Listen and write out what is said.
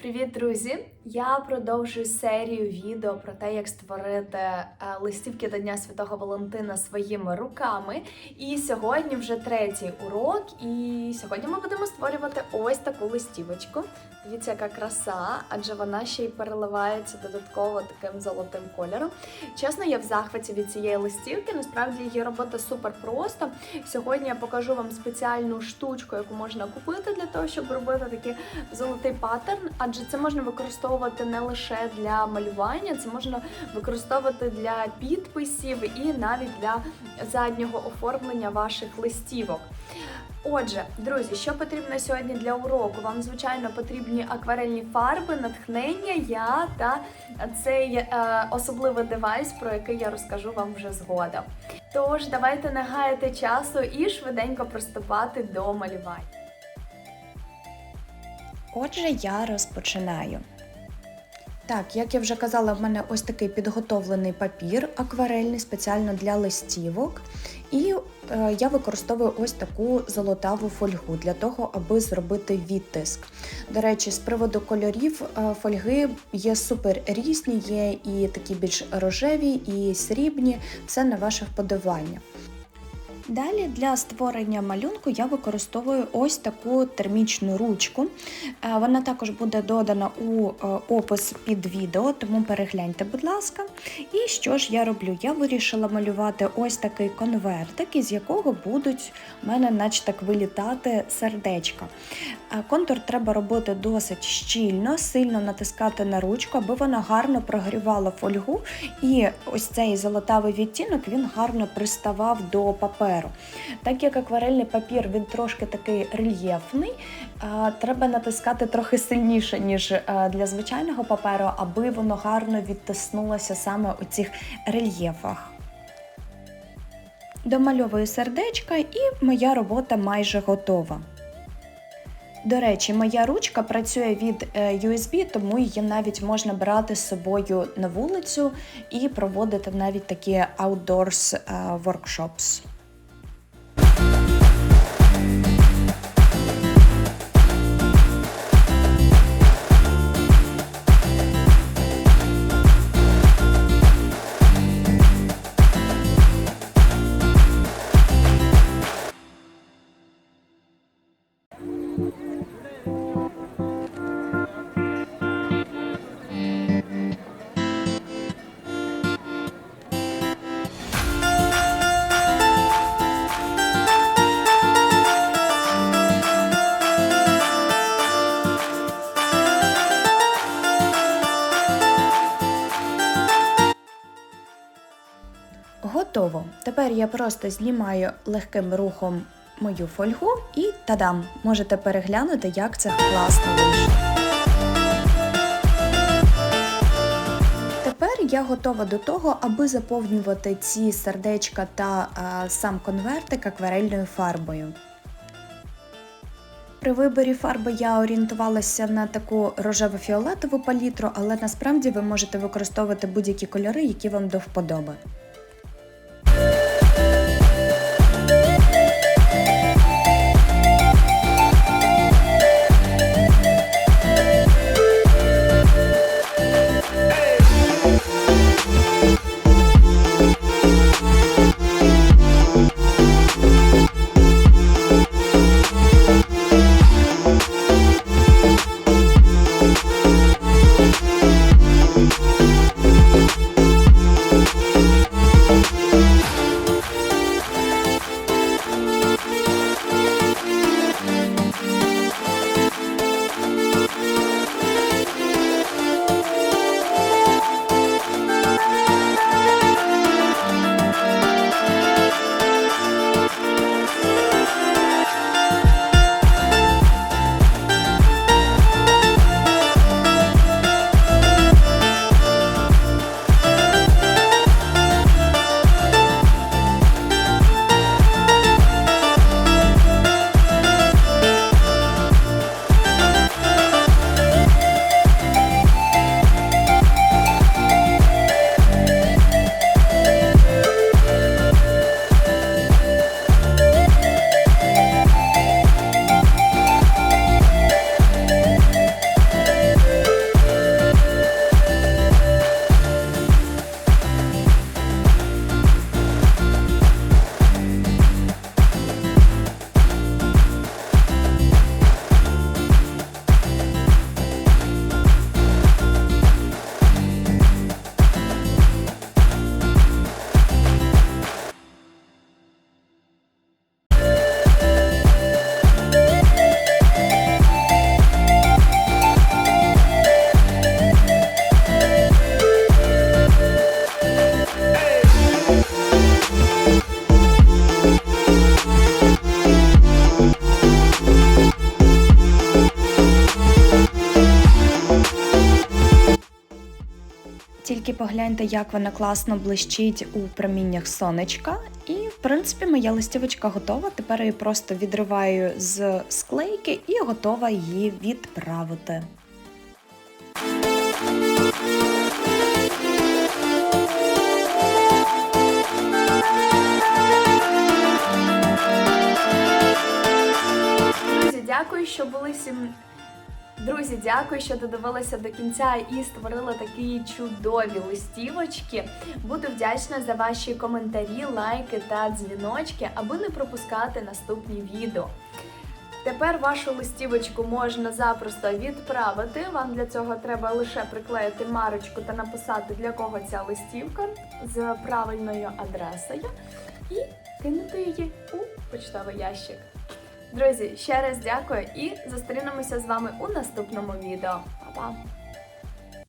Привіт, друзі! Я продовжую серію відео про те, як створити е, листівки до Дня Святого Валентина своїми руками. І сьогодні вже третій урок. І сьогодні ми будемо створювати ось таку листівочку. Дивіться, яка краса, адже вона ще й переливається додатково таким золотим кольором. Чесно, я в захваті від цієї листівки. Насправді її робота супер просто. Сьогодні я покажу вам спеціальну штучку, яку можна купити для того, щоб робити такий золотий паттерн. Адже це можна використовувати не лише для малювання, це можна використовувати для підписів і навіть для заднього оформлення ваших листівок. Отже, друзі, що потрібно сьогодні для уроку? Вам, звичайно, потрібні акварельні фарби, натхнення, я та цей е, особливий девайс, про який я розкажу вам вже згодом. Тож, давайте не гаяти часу і швиденько приступати до малювання. Отже, я розпочинаю. Так, як я вже казала, в мене ось такий підготовлений папір акварельний спеціально для листівок. І е, я використовую ось таку золотаву фольгу для того, аби зробити відтиск. До речі, з приводу кольорів е, фольги є супер різні, є і такі більш рожеві, і срібні, це на ваше вподобання. Далі для створення малюнку я використовую ось таку термічну ручку. Е, Вона також буде додана у е, опис під відео, тому перегляньте, будь ласка. І що ж я роблю? Я вирішила малювати ось такий конвертик, із якого будуть у мене, наче так, вилітати сердечка. Е, Контур треба робити досить щільно, сильно натискати на ручку, аби вона гарно прогрівала фольгу, і ось цей золотавий відтінок він гарно приставав до паперу. Так як акварельний папір він трошки такий рельєфний, треба натискати трохи сильніше, ніж для звичайного паперу, аби воно гарно відтиснулося саме у цих рельєфах. Домальовую сердечка і моя робота майже готова. До речі, моя ручка працює від е, USB, тому її навіть можна брати з собою на вулицю і проводити навіть такі outdoors е, workshops. Тепер я просто знімаю легким рухом мою фольгу і тадам! Можете переглянути, як це класно вийшло. Тепер я готова до того, аби заповнювати ці сердечка та а, сам конвертик акварельною фарбою. При виборі фарби я орієнтувалася на таку рожево-фіолетову палітру, але насправді ви можете використовувати будь-які кольори, які вам до вподоби. Тільки погляньте, як вона класно блищить у проміннях сонечка. І, в принципі, моя листівочка готова. Тепер її просто відриваю з склейки і готова її відправити. Дякую, що були сім. Друзі, дякую, що додивилися до кінця і створили такі чудові листівочки. Буду вдячна за ваші коментарі, лайки та дзвіночки, аби не пропускати наступні відео. Тепер вашу листівочку можна запросто відправити. Вам для цього треба лише приклеїти марочку та написати, для кого ця листівка з правильною адресою і кинути її у почтовий ящик. Друзі, ще раз дякую і зустрінемося з вами у наступному відео. Па-па!